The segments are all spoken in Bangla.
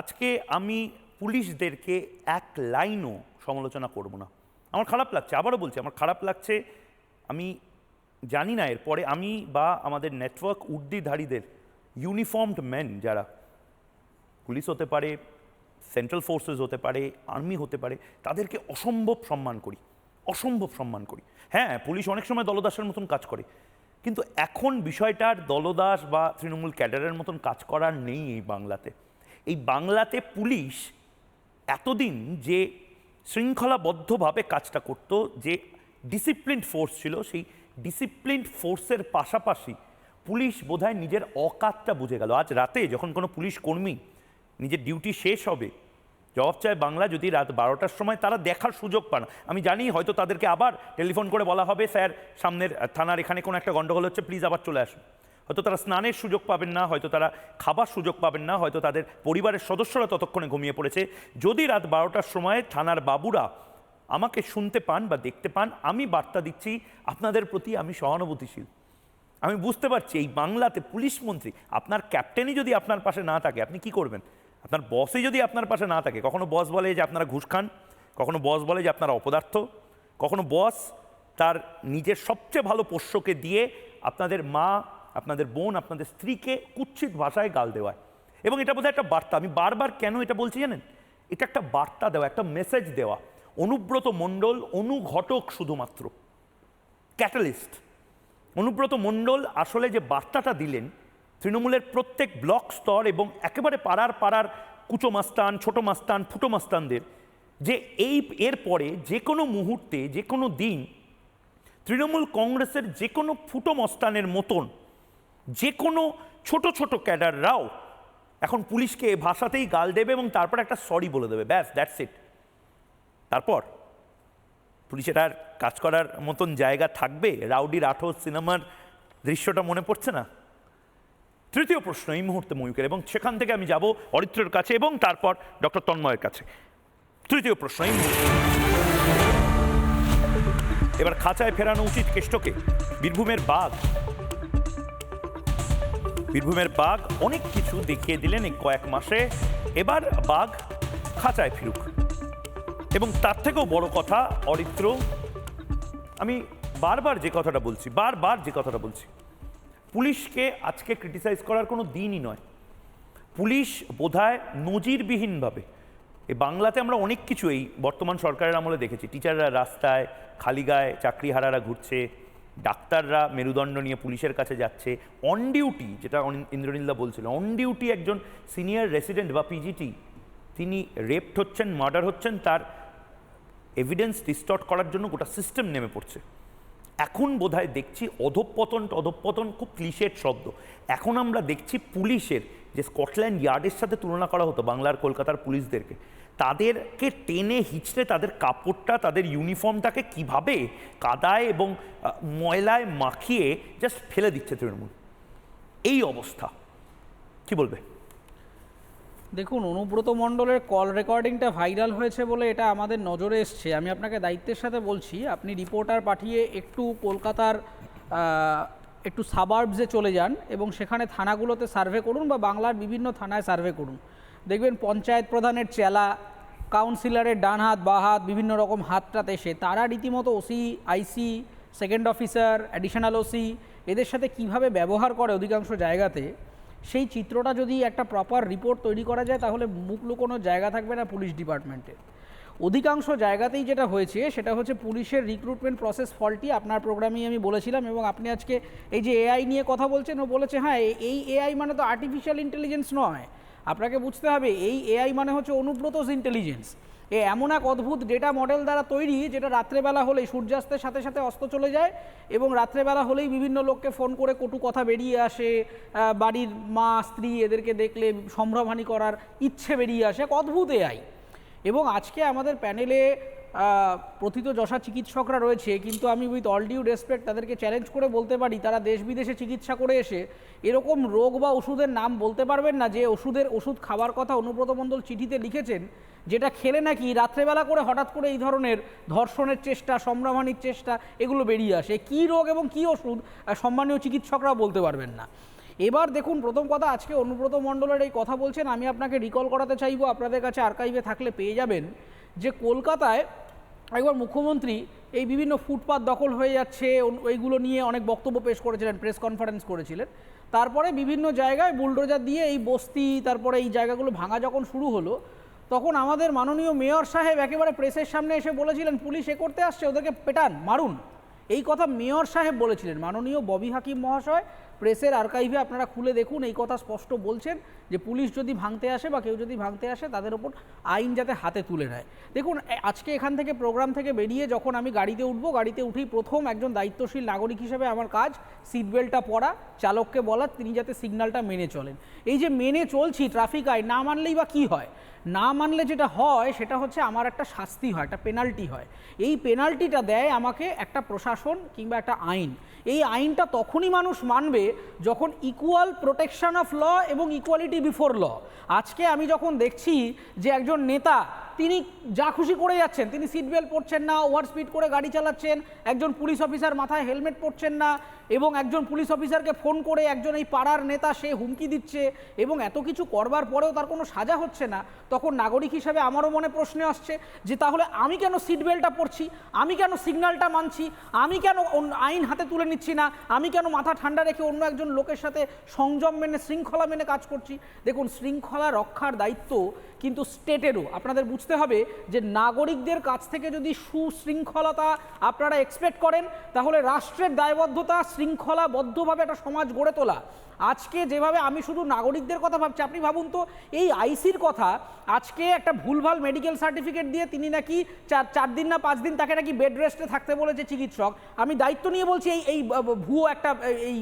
আজকে আমি পুলিশদেরকে এক লাইনও সমালোচনা করব না। আমার খারাপ লাগছে, আবারও বলছি, আমার খারাপ লাগছে, আমি জানি না এরপরে আমি বা আমাদের নেটওয়ার্ক উর্দিধারীদের ইউনিফর্মড মেন যারা, পুলিশ হতে পারে, সেন্ট্রাল ফোর্সেস হতে পারে, আর্মি হতে পারে, তাদেরকে অসম্ভব সম্মান করি, অসম্ভব সম্মান করি। হ্যাঁ পুলিশ অনেক সময় দলদাসের মতন কাজ করে, কিন্তু এখন বিষয়টার দলদাস বা তৃণমূল ক্যাডারের মতন কাজ করার নেই এই বাংলাতে। এই বাংলাতে পুলিশ এতদিন যে শৃঙ্খলাবদ্ধভাবে কাজটা করত, যে ডিসিপ্লিনড ফোর্স ছিল, সেই ডিসিপ্লিনড ফোর্সের পাশাপাশি পুলিশ বোধহয় নিজের অকাতটা বুঝে গেল। আজ রাতে যখন কোনো পুলিশ কর্মী নিজের ডিউটি শেষ হবে, জবাব চায় বাংলা যদি রাত বারোটার সময় তারা দেখার সুযোগ পান। আমি জানি হয়তো তাদেরকে আবার টেলিফোন করে বলা হবে, স্যার, সামনের থানার এখানে কোনো একটা গন্ডগোল হচ্ছে প্লিজ আবার চলে আসুন। হয়তো তারা স্নানের সুযোগ পাবেন না, হয়তো তারা খাবার সুযোগ পাবেন না, হয়তো তাদের পরিবারের সদস্যরা ততক্ষণে ঘুমিয়ে পড়েছে। যদি রাত বারোটার সময় থানার বাবুরা আমাকে শুনতে পান বা দেখতে পান, আমি বার্তা দিচ্ছি, আপনাদের প্রতি আমি সহানুভূতিশীল। আমি বুঝতে পারছি, এই বাংলাতে পুলিশ মন্ত্রী, আপনার ক্যাপ্টেনই যদি আপনার পাশে না থাকে, আপনি কি করবেন? আপনার বসই যদি আপনার পাশে না থাকে, কখনো বস বলে যে আপনারা ঘুষ খান, কখনো বস বলে যে আপনারা অপদার্থ, কখনো বস তার নিজের সবচেয়ে ভালো পোষ্যকে দিয়ে আপনাদের মা আপনাদের বোন আপনাদের স্ত্রীকে কুচ্ছিত ভাষায় গাল দেওয়ায়। এবং এটা বোধহয় একটা বার্তা। আমি বারবার কেন এটা বলছি জানেন? এটা একটা বার্তা দেওয়া, একটা মেসেজ দেওয়া। অনুব্রত মণ্ডল, অনুঘটক শুধুমাত্র। ক্যাটালিস্ট অনুব্রত মণ্ডল আসলে যে বার্তাটা দিলেন, তৃণমূলের প্রত্যেক ব্লক স্তর এবং একেবারে পাড়ার পাড়ার কুচো মাস্তান, ছোটো মাস্তান, ফুটো মাস্তানদের যে এই এরপরে যে কোনো মুহূর্তে, যে কোনো দিন, তৃণমূল কংগ্রেসের যে কোনো ফুটো মস্তানের মতন যে কোনো ছোট ছোট ক্যাডাররাও এখন পুলিশকে ভাষাতেই গাল দেবে এবং তারপর একটা সরি বলে দেবে। ব্যাস দ্যাটস ইট তারপর পুলিশের আর কাজ করার মতন জায়গা থাকবে? রাউডি রাঠোর সিনেমার দৃশ্যটা মনে পড়ছে না? তৃতীয় প্রশ্ন এই মুহূর্তে ময়ূকের, এবং সেখান থেকে আমি যাব অরিত্রের কাছে এবং তারপর ডক্টর তন্ময়ের কাছে। তৃতীয় প্রশ্ন এই এবার খাঁচায় ফেরানো উচিত কেষ্টকে। বীরভূমের বাঘ বীরভূমের বাঘ অনেক কিছু দেখিয়ে দিলেন এই কয়েক মাসে। এবার বাঘ খাঁচায় ফিরুক। এবং তার থেকেও বড় কথা, অরিত্র, আমি বারবার যে কথাটা বলছি, বারবার যে কথাটা বলছি, পুলিশকে আজকে ক্রিটিসাইজ করার কোনো দিনই নয়। পুলিশ বোধহয় নজিরবিহীনভাবে এই বাংলাতে আমরা অনেক কিছু এই বর্তমান সরকারের আমলে দেখেছি। টিচাররা রাস্তায়, খালি গায়ে চাকরিহারারা ঘুরছে ডাক্তাররা মেরুদণ্ড নিয়ে পুলিশের কাছে যাচ্ছে। অন ডিউটি যেটা ইন্দ্রনীলদা বলছিল অন ডিউটি একজন সিনিয়র রেসিডেন্ট বা পিজিটি তিনি রেপড হচ্ছেন মার্ডার হচ্ছেন, তার এভিডেন্স ডিস্টর্ট করার জন্য গোটা সিস্টেম নেমে পড়ছে। এখন বোধহয় দেখছি অধঃপতন অধঃপতন খুব ক্লিশের শব্দ। এখন আমরা দেখছি পুলিশের যে স্কটল্যান্ড ইয়ার্ডের সাথে তুলনা করা হতো, বাংলার কলকাতার পুলিশদেরকে তাদেরকে টেনে হিচড়ে তাদের কাপড়টা, তাদের ইউনিফর্মটাকে কীভাবে কাদায় এবং ময়লায় মাখিয়ে জাস্ট ফেলে দিচ্ছে তৃণমূল? এই অবস্থা। কি বলবে? দেখুন, অনুব্রত মণ্ডলের কল রেকর্ডিংটা ভাইরাল হয়েছে বলে এটা আমাদের নজরে এসছে। আমি আপনাকে দায়িত্বের সাথে বলছি, আপনি রিপোর্টার পাঠিয়ে একটু কলকাতার একটু সাবার্বসে চলে যান এবং সেখানে থানাগুলোতে সার্ভে করুন বা বাংলার বিভিন্ন থানায় সার্ভে করুন। দেখবেন পঞ্চায়েত প্রধানের চেলা, কাউন্সিলরের ডান হাত, বা হাত, বিভিন্ন রকম হাতটাতে এসে, তারা রীতিমতো OC IC second officer additional OC এদের সাথে কীভাবে ব্যবহার করে অধিকাংশ জায়গাতে, সেই চিত্রটা যদি একটা প্রপার রিপোর্ট তৈরি করা যায়, তাহলে মুখ লুকোনোর জায়গা থাকবে না পুলিশ ডিপার্টমেন্টে। অধিকাংশ জায়গাতেই যেটা হয়েছে, সেটা হচ্ছে পুলিশের রিক্রুটমেন্ট প্রসেস ফলটি আপনার প্রোগ্রামেই আমি বলেছিলাম এবং আপনি আজকে এই যে এআই নিয়ে কথা বলছেন, ও বলেছে হ্যাঁ এই এআই মানে তো আর্টিফিশিয়াল ইন্টেলিজেন্স নয়। আপনাকে বুঝতে হবে, এই এআই মানে হচ্ছে অনুব্রতস ইন্টেলিজেন্স এ এমন এক অদ্ভুত ডেটা মডেল দ্বারা তৈরি, যেটা রাত্রেবেলা হলেই সূর্যাস্তের সাথে সাথে অস্ত চলে যায় এবং রাত্রেবেলা হলেই বিভিন্ন লোককে ফোন করে কটু কথা বেরিয়ে আসে বাড়ির মা, স্ত্রী, এদেরকে দেখলে সম্ভ্রমহানি করার ইচ্ছে বেরিয়ে আসে। এক অদ্ভুত এআই এবং আজকে আমাদের প্যানেলে প্রথিত যশা চিকিৎসকরা রয়েছে, কিন্তু আমি উইথ অল ডিউ রেসপেক্ট তাদেরকে চ্যালেঞ্জ করে বলতে পারি, তারা দেশ বিদেশে চিকিৎসা করে এসে এরকম রোগ বা ওষুধের নাম বলতে পারবেন না যে ওষুধের ওষুধ খাবার কথা অনুব্রত মণ্ডল চিঠিতে লিখেছেন, যেটা খেলে নাকি রাত্রেবেলা করে হঠাৎ করে এই ধরনের ধর্ষণের চেষ্টা, সম্ভ্রমানির চেষ্টা, এগুলো বেরিয়ে আসে। কী রোগ এবং কী ওষুধ সম্মানীয় চিকিৎসকরা বলতে পারবেন না। এবার দেখুন, প্রথম কথা আজকে অনুব্রত মণ্ডলের এই কথা বলছেন, আমি আপনাকে রিকল করাতে চাইব, আপনাদের কাছে আর্কাইভে থাকলে পেয়ে যাবেন যে কলকাতায় একবার মুখ্যমন্ত্রী এই বিভিন্ন ফুটপাত দখল হয়ে যাচ্ছে এইগুলো নিয়ে অনেক বক্তব্য পেশ করেছিলেন প্রেস কনফারেন্স করেছিলেন। তারপরে বিভিন্ন জায়গায় বুলডোজার দিয়ে এই বস্তি, তারপরে এই জায়গাগুলো ভাঙা যখন শুরু হলো, তখন আমাদের মাননীয় মেয়র সাহেব একেবারে প্রেসের সামনে এসে বলেছিলেন, পুলিশ এ করতে আসছে, ওদেরকে পেটান, মারুন। এই কথা মেয়র সাহেব বলেছিলেন। মাননীয় ববি হাকিম মহাশয়, প্রেসের আর্কাইভে আপনারা খুলে দেখুন, এই কথা স্পষ্ট বলছেন যে পুলিশ যদি ভাঙতে আসে বা কেউ যদি ভাঙতে আসে, তাদের ওপর আইন যাতে হাতে তুলে নেয়। দেখুন আজকে এখান থেকে প্রোগ্রাম থেকে বেরিয়ে যখন আমি গাড়িতে উঠবো, গাড়িতে উঠেই প্রথম একজন দায়িত্বশীল নাগরিক হিসেবে আমার কাজ সিট বেল্টটা পরা, চালককে বলা, তিনি যাতে সিগন্যালটা মেনে চলেন। এই যে মেনে চলছি ট্রাফিক আইন না মানলেই বা কী হয়? না মানলে যেটা হয়, সেটা হচ্ছে আমার একটা শাস্তি হয়, একটা পেনাল্টি হয়। এই পেনাল্টিটা দেয় আমাকে একটা প্রশাসন কিংবা একটা আইন। এই আইনটা তখনই মানুষ মানবে যখন ইকুয়াল প্রোটেকশন অফ ল এবং ইকুয়ালিটি বিফোর ল আজকে আমি যখন দেখছি যে একজন নেতা তিনি যা খুশি করে যাচ্ছেন, তিনি সিট বেল্ট পরছেন না ওভার স্পিড করে গাড়ি চালাচ্ছেন, একজন পুলিশ অফিসার মাথায় হেলমেট পরছেন না, এবং একজন পুলিশ অফিসারকে ফোন করে একজন এই পাড়ার নেতা সে হুমকি দিচ্ছে, এবং এত কিছু করবার পরেও তার কোনো সাজা হচ্ছে না, তখন নাগরিক হিসাবে আমারও মনে প্রশ্নে আসছে যে তাহলে আমি কেন সিট বেল্টটা পরছি, আমি কেন সিগন্যালটা মানছি, আমি কেন আইন হাতে তুলে নিচ্ছি না, আমি কেন মাথা ঠান্ডা রেখে অন্য একজন লোকের সাথে সংযম মেনে, শৃঙ্খলা মেনে কাজ করছি? দেখুন, শৃঙ্খলা রক্ষার দায়িত্ব কিন্তু স্টেটেরও আপনাদের বুঝতে হবে যে নাগরিকদের কাছ থেকে যদি সুশৃঙ্খলতা আপনারা এক্সপেক্ট করেন, তাহলে রাষ্ট্রের দায়বদ্ধতা শৃঙ্খলাবদ্ধভাবে একটা সমাজ গড়ে তোলা। আজকে যেভাবে আমি শুধু নাগরিকদের কথা ভাবছি আপনি ভাবুন তো এই আইসির কথা আজকে একটা ভুলভাল মেডিকেল সার্টিফিকেট দিয়ে তিনি নাকি চার চার দিন না পাঁচ দিন তাকে নাকি বেড রেস্টে থাকতে বলেছে চিকিৎসক। আমি দায়িত্ব নিয়ে বলছি এই এই ভুয়ো একটা এই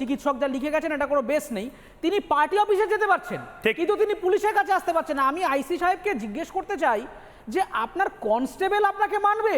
চিকিৎসক যা লিখে গেছেন এটা কোনো বেস নেই। তিনি পার্টি অফিসে যেতে পারছেন। কিন্তু তিনি পুলিশের কাছে আসতে পারছেন না। আমি আইসি সাহেবকে জিজ্ঞেস করতে চাই যে আপনার কনস্টেবল আপনাকে মানবে?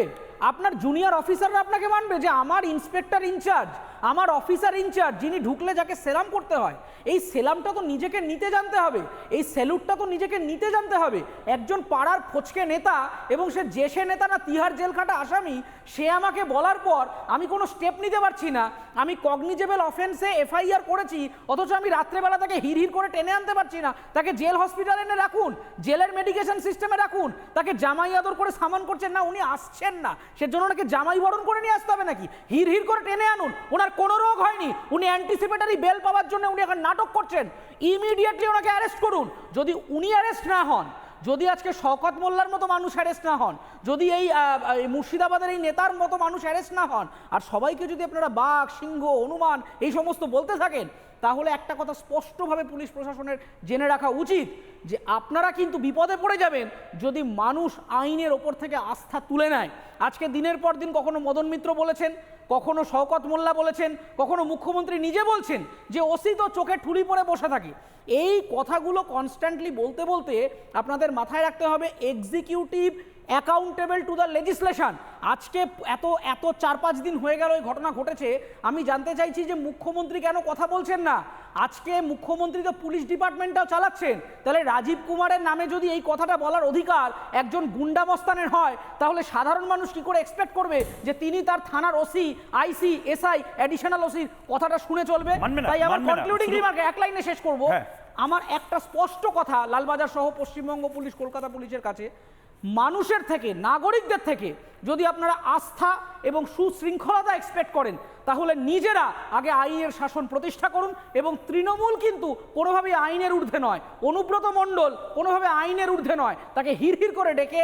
আপনার জুনিয়র অফিসাররা আপনাকে মানবে যে আমার ইন্সপেক্টর ইনচার্জ আমার অফিসার ইনচার্জ যিনি ঢুকলে যাকে সেলাম করতে হয়, এই সেলামটা তো নিজেকে নিতে জানতে হবে, এই স্যালুটটা তো নিজেকে নিতে জানতে হবে। একজন পাড়ার ফচকে নেতা এবং সে যে সে নেতা না তিহার জেলখাটা আসামি, সে আমাকে বলার পর আমি কোনো স্টেপ নিতে পারছি না। আমি কগনিজেবল অফেন্সে এফআইআর করেছি, অথচ আমি রাত্রেবেলা তাকে হির হির করে টেনে আনতে পারছি না। তাকে জেল হসপিটালে এনে রাখুন, জেলের মেডিকেশন সিস্টেমে রাখুন, তাকে জামাই আদর করে সামান করছেন না, উনি আসছেন না। সেজন্য ওনাকে জামাই বরণ করে নিয়ে আসতে হবে নাকি? হির হির করে টেনে আনুন। ওনার কোনো রোগ হয়নি। উনি অ্যান্টিসিপেটারি বেল পাওয়ার জন্য উনি এখন নাটক করছেন। ইমিডিয়েটলি ওনাকে অ্যারেস্ট করুন। যদি উনি অ্যারেস্ট না হন, যদি আজকে শকত মোল্লার মতো মানুষ অ্যারেস্ট না হন, যদি এই মুর্শিদাবাদের এই নেতার মতো মানুষ অ্যারেস্ট না হন, আর সবাইকে যদি আপনারা বাঘ, সিংহ অনুমান এই সমস্ত বলতে থাকেন, তাহলে একটা কথা স্পষ্টভাবে পুলিশ প্রশাসনের জেনে রাখা উচিত যে আপনারা কিন্তু বিপদে পড়ে যাবেন যদি মানুষ আইনের ওপর থেকে আস্থা তুলে নেয়। আজকে দিনের পর দিন কখনো মদন মিত্র বলেছেন, কখনো শওকত মোল্লা বলেছেন, কখনো মুখ্যমন্ত্রী নিজে বলছেন যে ওসি তো চোখে ঠুলি পরে বসে থাকে। এই কথাগুলো কনস্ট্যান্টলি বলতে বলতে আপনাদের মাথায় রাখতে হবে executive accountable to the legislation আজকে এত এত চার পাঁচ দিন হয়ে গেল এই ঘটনা ঘটেছে, আমি জানতে চাইছি যে মুখ্যমন্ত্রী কেন কথা বলছেন না? আজকে মুখ্যমন্ত্রী তো পুলিশ ডিপার্টমেন্টটাও চালাচ্ছেন। তাহলে রাজীব কুমারের নামে যদি এই কথাটা বলার অধিকার একজন গুন্ডা মস্তানের হয়, তাহলে সাধারণ মানুষ কি করে এক্সপেক্ট করবে যে তিনি তার থানার ওসি আইসি এসআই অ্যাডিশনাল ওসির কথাটা শুনে চলবে? তাই আমার কনক্লুডিং রিমার্ক এক লাইনে শেষ করব। হ্যাঁ। আমার একটা স্পষ্ট কথা লালবাজার সহ পশ্চিমবঙ্গ পুলিশ কলকাতা পুলিশের কাছে। মানুষের থেকে নাগরিকদের থেকে যদি আপনারা আস্থা এবং সুশৃঙ্খলতা এক্সপেক্ট করেন তাহলে নিজেরা আগে আইনের শাসন প্রতিষ্ঠা করুন এবং তৃণমূল কিন্তু কোনোভাবে আইনের ঊর্ধ্বে নয়। অনুব্রত মণ্ডল কোনোভাবে আইনের ঊর্ধ্বে নয়। তাকে হির হির করে ডেকে